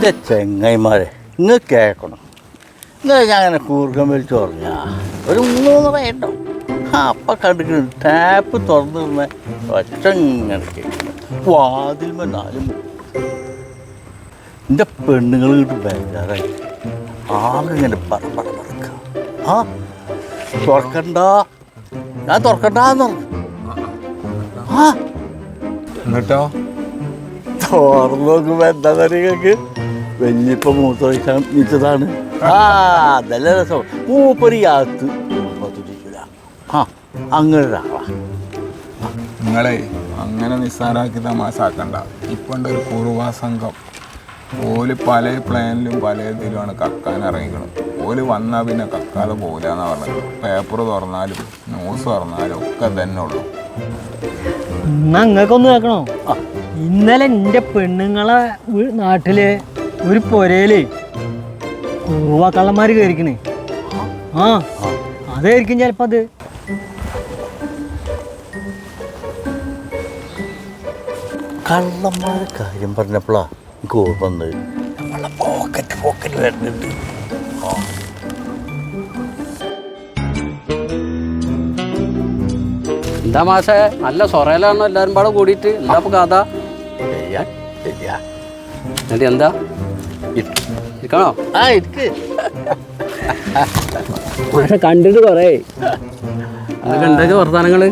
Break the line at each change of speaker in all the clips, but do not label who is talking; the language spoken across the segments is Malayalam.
എന്റെ ചെങ്ങൈമാരെ ഇങ്ങ് കേൾക്കണം. ഇന്നലെ ഞാൻ അങ്ങനെ കൂർക്കം വലിച്ചു പറഞ്ഞാ ഒരു മൂന്ന് വേണ്ടോ അപ്പം കണ്ടിട്ട് ടാപ്പ് തുറന്നിരുന്ന ഒറ്റ ഇങ്ങനെ കേൾക്കണം വാതിൽമ നാലും എന്റെ പെണ്ണുങ്ങൾ കിട്ടി ബേജാറായി. ആകെ ഇങ്ങനെ പറ പറ പറക്ക ആ തുറക്കണ്ട? ഞാൻ തുറക്കണ്ടെന്ന് പറഞ്ഞു. ആ.
എന്നിട്ടോ?
തുറന്നു നോക്കുമ്പോ എന്താ നിങ്ങൾക്ക്? വല്യപ്പ മൂത്ത വയസ്സാണ് നിച്ചതാണ് ആ അതല്ല രസം. മൂപ്പര് യാത്ത് കുടുംബത്തിരിക്കില്ല ആ അങ്ങനെ ഒരാളാ.
നിങ്ങളെ അങ്ങനെ നിസ്സാരാക്കി തമാശാക്കണ്ട. ഇപ്പൊ ഒരു കുറുവാ സംഘം. ഓൽ പല പ്ലാനിലും പല ഇതിലുമാണ് കക്കാൻ ഇറങ്ങിക്കണം ഓൽ വന്നാൽ പിന്നെ കക്കാതെ പോകില്ലെന്നാ പറഞ്ഞത്. പേപ്പർ തുറന്നാലും ന്യൂസ് തുറന്നാലും ഒക്കെ തന്നെ ഉള്ളു.
എന്നാ നിങ്ങൾക്കൊന്ന് കേൾക്കണോ? ഇന്നലെ എന്റെ പെണ്ണുങ്ങളെ നാട്ടിൽ ഒരു പൊരയിൽ കുറുവാക്കള്ളന്മാർ കയറിക്കണേ ആ അതായിരിക്കും ചിലപ്പോൾ അത്.
കള്ളന്മാരെ കാര്യം പറഞ്ഞപ്പോഴാ എനിക്ക് ഓർമ്മ വന്നത് നമ്മളെ പോക്കറ്റ് പോക്കറ്റ് വരുന്നുണ്ട്. ആ.
എന്താ മാഷേ? നല്ല സൊറയിലാണോ എല്ലാരും പാടെ കൂടിയിട്ട്. എന്താ കഥ? എന്നിട്ട് എന്താ. ഇരിക്കണോ
ആ ഇരിക്ക്.
മാഷെ കണ്ടിട്ട് കൊറേ. എന്തൊക്കെ എന്തൊക്കെ വർത്താനങ്ങൾ.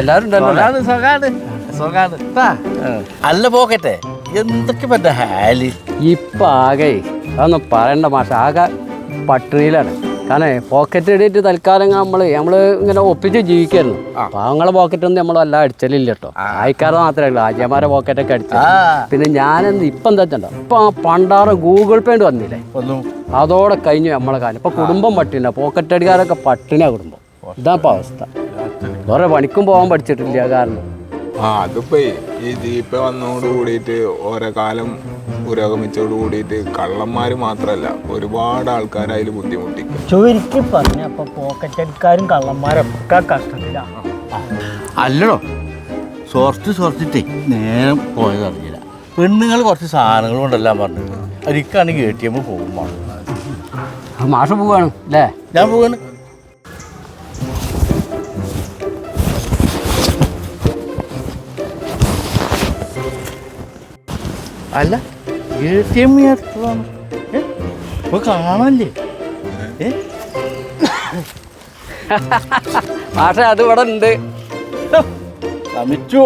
എല്ലാരും ഉണ്ടല്ലോ
സുഖാണ് സുഖാണ് അല്ല പോക്കട്ടെ. എന്തൊക്കെ പറ്റ ഹാൽ?
ഇപ്പൊ ആകെ അതൊന്നും പറയണ്ട മാഷ ആകെ പട്ടിണിയിലാണ്. കാരണം പോക്കറ്റ് ഇടിയിട്ട് തൽക്കാലം നമ്മൾ നമ്മൾ ഇങ്ങനെ ഒപ്പിച്ച് ജീവിക്കായിരുന്നു. പാവങ്ങളെ പോക്കറ്റ് ഒന്നും നമ്മൾ എല്ലാം അടിച്ചലില്ല കേട്ടോ ആയിക്കാരെ മാത്രമേ ഉള്ളൂ. ആജിയമാരെ പോക്കറ്റൊക്കെ അടിച്ചു പിന്നെ ഞാനെന്ത് ഇപ്പം എന്താ വെച്ചോ ഇപ്പൊ ആ പണ്ടാറ് ഗൂഗിൾ പേ വന്നില്ലേ? അതോടെ കഴിഞ്ഞു നമ്മളെ കാലം. ഇപ്പൊ കുടുംബം പട്ടിണ പോക്കറ്റ് അടിക്കാരൊക്കെ പട്ടിണ കുടുംബം. ഇതാ ഇപ്പൊ അവസ്ഥ. വേറെ പണിക്കും പോകാൻ പഠിച്ചിട്ടില്ല കാരണം.
ആ അതിപ്പോ ഈ ജീപ്പ് വന്നോട് കൂടിയിട്ട് ഓരോ കാലം പുരോഗമിച്ചോട് കൂടിയിട്ട് കള്ളന്മാർ മാത്രമല്ല ഒരുപാട് ആൾക്കാർ അതിൽ ബുദ്ധിമുട്ടി
ചുരുക്കി പറഞ്ഞ അപ്പൊ പോക്കറ്റടിക്കാരും കള്ളന്മാരൊക്കെ കഷ്ടത്തിലാണ്
അല്ലടോ സോർച്ച് സോർച്ചിട്ടേ നേരം പോയത് അറിഞ്ഞില്ല. പെണ്ണുങ്ങൾ കുറച്ച് സാധനങ്ങൾ കൊണ്ടെല്ലാം പറഞ്ഞു അരിക്കാണെങ്കിൽ എ ടി എം പോകുമ്പോൾ
ആ മാഷ പോവാണ് അല്ലേ?
ഞാൻ പോവാണ്. അല്ല എ ടി എം എടുത്തതാണ് ഏ? ഇപ്പൊ ഏ?
മാഷ അത് ഇവിടെ ഉണ്ട്.
ശ്രമിച്ചു